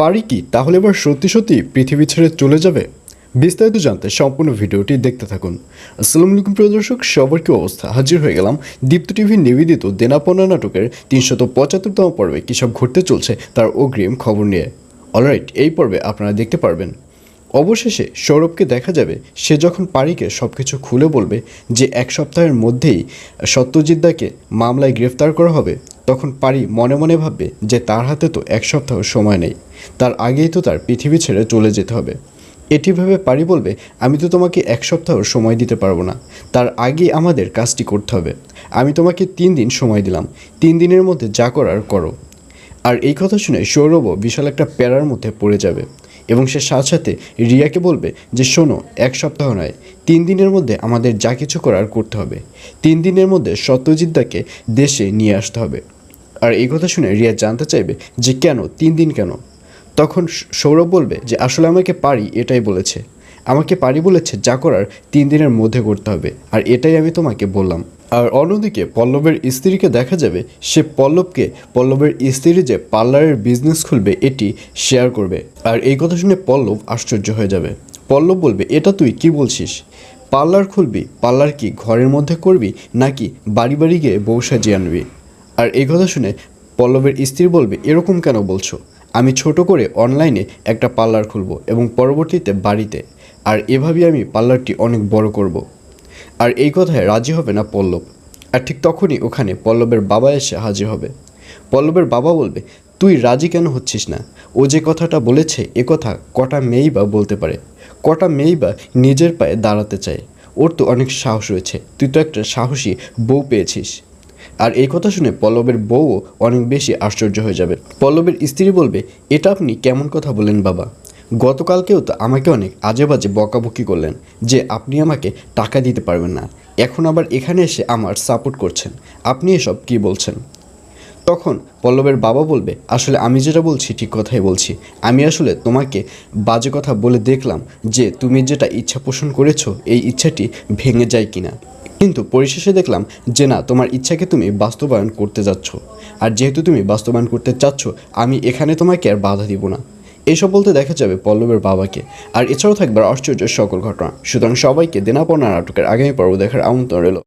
পারি কি? তাহলে এবার সত্যি সত্যি পৃথিবী ছেড়ে চলে যাবে? বিস্তারিত জানতে সম্পূর্ণ ভিডিওটি দেখতে থাকুন। আসসালামু আলাইকুম প্রিয় দর্শক, সবার কি অবস্থা? হাজির হয়ে গেলাম দীপ্ত টিভির নিবেদিত দেনাপনা নাটকের তিনশত পঁচাত্তরতম পর্বে কী সব ঘটতে চলছে তার অগ্রিম খবর নিয়ে। অলরাইট এই পর্বে আপনারা দেখতে পারবেন। অবশেষে সৌরভকে দেখা যাবে, সে যখন পারিকে সব কিছু খুলে বলবে যে এক সপ্তাহের মধ্যেই সত্যজিৎদাকে মামলায় গ্রেফতার করা হবে তখন পারি মনে মনে ভাববে যে তার হাতে তো এক সপ্তাহ সময় নেই। তার আগেই তো তার পৃথিবী ছেড়ে চলে যেতে হবে। এটি ভেবে পারি বলবে, আমি তো তোমাকে এক সপ্তাহ সময় দিতে পারব না। তার আগে আমাদের কাজটি করতে হবে। আমি তোমাকে তিন দিন সময় দিলাম। তিন দিনের মধ্যে যা করার করো। আর এই কথা শুনে সৌরভও বিশাল একটা প্যারার মধ্যে পড়ে যাবে এবং সে সাথে সাথে রিয়াকে বলবে যে, শোনো, এক সপ্তাহ নয়। তিন দিনের মধ্যে আমাদের যা কিছু করার করতে হবে। তিন দিনের মধ্যে সত্যজিৎদাকে দেশে নিয়ে আসতে হবে। আর এই কথা শুনে রিয়া জানতে চাইবে যে কেন, তিন দিন কেন? তখন সৌরভ বলবে যে, আসলে আমাকে পারি, এটাই বলেছে। আমাকে পারি বলেছে যা করার তিন দিনের মধ্যে করতে হবে, আর এটাই আমি তোমাকে বললাম। আর অন্যদিকে পল্লবের স্ত্রীকে দেখা যাবে, সে পল্লবকে, পল্লবের স্ত্রী যে পার্লারের বিজনেস খুলবে, এটি শেয়ার করবে। আর এই কথা শুনে পল্লব আশ্চর্য হয়ে যাবে। পল্লব বলবে, এটা তুই কি বলছিস? পার্লার খুলবি? পার্লার কি ঘরের মধ্যে করবি? নাকি বাড়ি বাড়ি গিয়ে বউ সাজিয়ে আনবি? আর এই কথা শুনে পল্লবের স্ত্রী বলবে, এরকম কেন বলছো? আমি ছোট করে অনলাইনে একটা পার্লার খুলব এবং পরবর্তীতে বাড়িতে। আর এভাবেই আমি পার্লারটি অনেক বড় করব। আর এই কথায় রাজি হবে না পল্লব। আর ঠিক তখনই ওখানে পল্লবের বাবা এসে হাজির হবে। পল্লবের বাবা বলবে, তুই রাজি কেন হচ্ছিস না? ও যে কথাটা বলেছে, এ কথা কটা মেয়েই বা বলতে পারে। কটা মেয়েই বা নিজের পায়ে দাঁড়াতে চায়। ওর তো অনেক সাহস রয়েছে। তুই তো একটা সাহসী বউ পেয়েছিস। আর এই কথা শুনে পল্লবের বউও অনেক বেশি আশ্চর্য হয়ে যাবে। পল্লবের স্ত্রী বলবে, এটা আপনি কেমন কথা বলেন বাবা। গতকালকেও তো আমাকে অনেক আজে বাজে বকাবকি করলেন যে আপনি আমাকে টাকা দিতে পারবেন না। এখন আবার এখানে এসে আমার সাপোর্ট করছেন। আপনি এসব কি বলছেন? তখন পল্লবের বাবা বলবে, আসলে আমি যেটা বলছি ঠিক কথাই বলছি। আমি আসলে তোমাকে বাজে কথা বলে দেখলাম যে তুমি যেটা ইচ্ছা পোষণ করেছ, এই ইচ্ছাটি ভেঙে যায় কিনা। কিন্তু পরিশেষে দেখলাম যে না, তোমার ইচ্ছাকে তুমি বাস্তবায়ন করতে যাচ্ছ। আর যেহেতু তুমি বাস্তবায়ন করতে চাচ্ছ, আমি এখানে তোমাকে আর বাধা দিব না। এসব বলতে দেখা যাবে পল্লবের বাবাকে। আর এছাড়াও থাকবে আশ্চর্য সকল ঘটনা। সুতরাং সবাইকে দেনাপনা নাটকের আগামী পর্ব দেখার আমন্ত্রণ রইল।